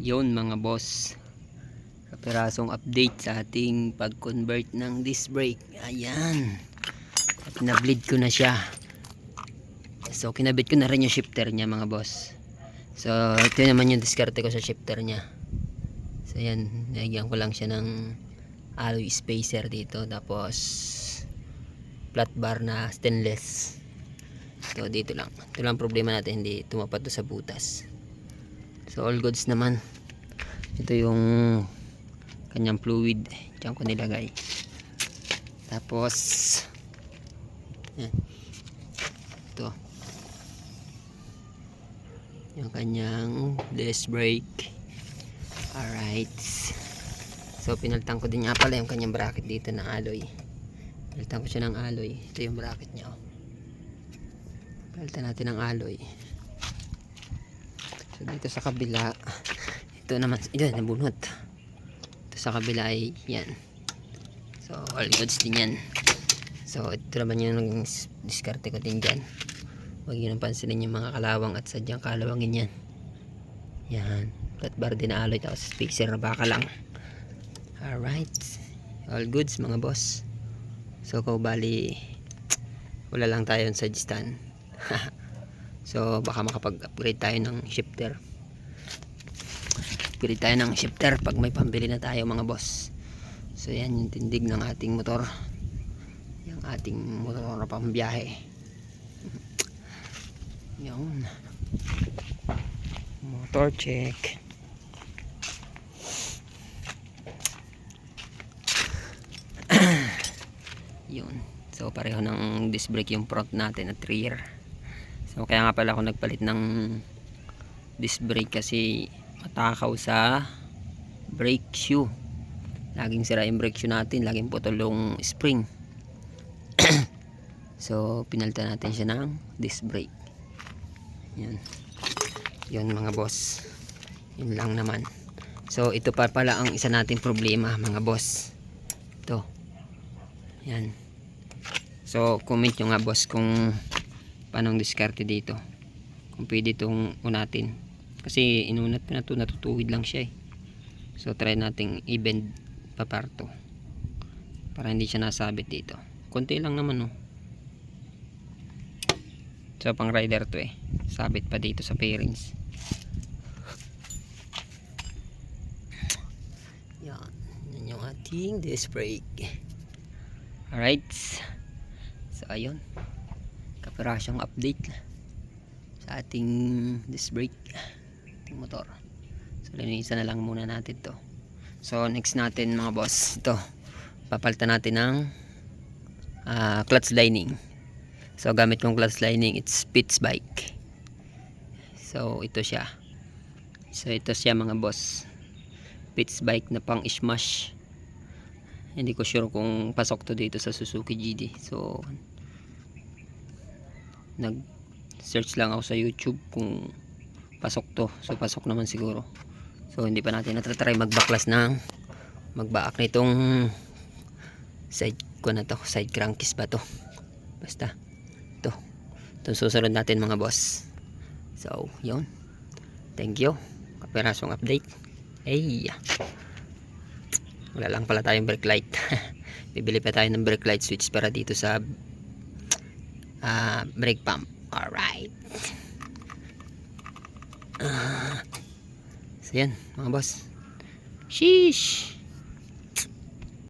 Yun mga boss. Kapirasong update sa ating pag-convert ng disc brake. Ayan. At na-bleed ko na siya. So kinabit ko na rin yung shifter niya mga boss. So ito naman yung diskarte ko sa shifter niya. So ayan, nilagyan ko lang siya ng alloy spacer dito. Tapos flat bar na stainless. So dito lang. Ito lang problema natin, hindi tumapat sa butas. So all goods naman. Ito yung kanyang fluid. Diyan ko nilagay. Tapos. Ito. Yung kanyang disc brake. Alright. So pinaltan ko din nga pala yung kanyang bracket dito ng alloy. Pinaltan ko siya ng alloy. Ito yung bracket niya. Oh. Palitan natin ng alloy. So dito sa kabila, ito naman, ito nabunot. Ito sa kabila ay yan. So all goods din yan. So ito naman yung naging diskarte ko din dyan. Huwag nyo nang pansinin yung mga kalawang at sadyang kalawangin yan. Yan. Flat bar din na alloy tapos spacer na baka lang. Alright. All goods mga boss. So kung bali wala lang tayo sa stand. so baka makapag-upgrade tayo ng shifter. Upgrade tayo ng shifter pag may pambili na tayo mga boss. So yan yung tindig ng ating motor. Yung ating motor na pambiyahe. Yun. Motor check. Yun. So pareho ng disc brake yung front natin at rear. So kaya nga pala ako nagpalit ng disc brake kasi matakaw sa brake shoe. Laging sira yung brake shoe natin, laging putol yung spring. so pinalitan natin siya ng disc brake. Yan. Yun mga boss. Yun lang naman. So ito pa pala ang isa nating problema mga boss. Ito. Yan. So, comment nyo nga boss kung paano ang diskarte dito. Kung pwede itong unatin. Kasi inunat ko na ito, natutuwid lang siya eh. So, try nating i-bend paparto. Para hindi siya nasabit dito. Konti lang naman oh. So, pang rider to eh. Sabit pa dito sa fairings. Yan. Yan yung ating disc brake. Alright. So, ayun. Kapirasyong update sa ating disc brake. Ating motor. So, linisan na lang muna natin to. So, next natin mga boss. Ito. Papalitan natin ng ah, clutch lining. So, gamit kong clutch lining. It's Spitz bike. So, ito siya. So, ito siya mga boss. Spitz bike na pang smash hindi ko sure kung pasok to dito sa Suzuki GD so nag search lang ako sa YouTube kung pasok to. So pasok naman siguro. So hindi pa natin natatry magbaklas ng magbaak nitong side ko na to. Side crankcase ba to? Basta to. Ito susunod natin mga boss. So yun. Thank you. Kapirasong update. Ay wala lang pala tayong brake light. Bibili pa tayo ng brake light switch para dito sa ah, brake pump. Alright. Ah. so yan mga boss. Sheesh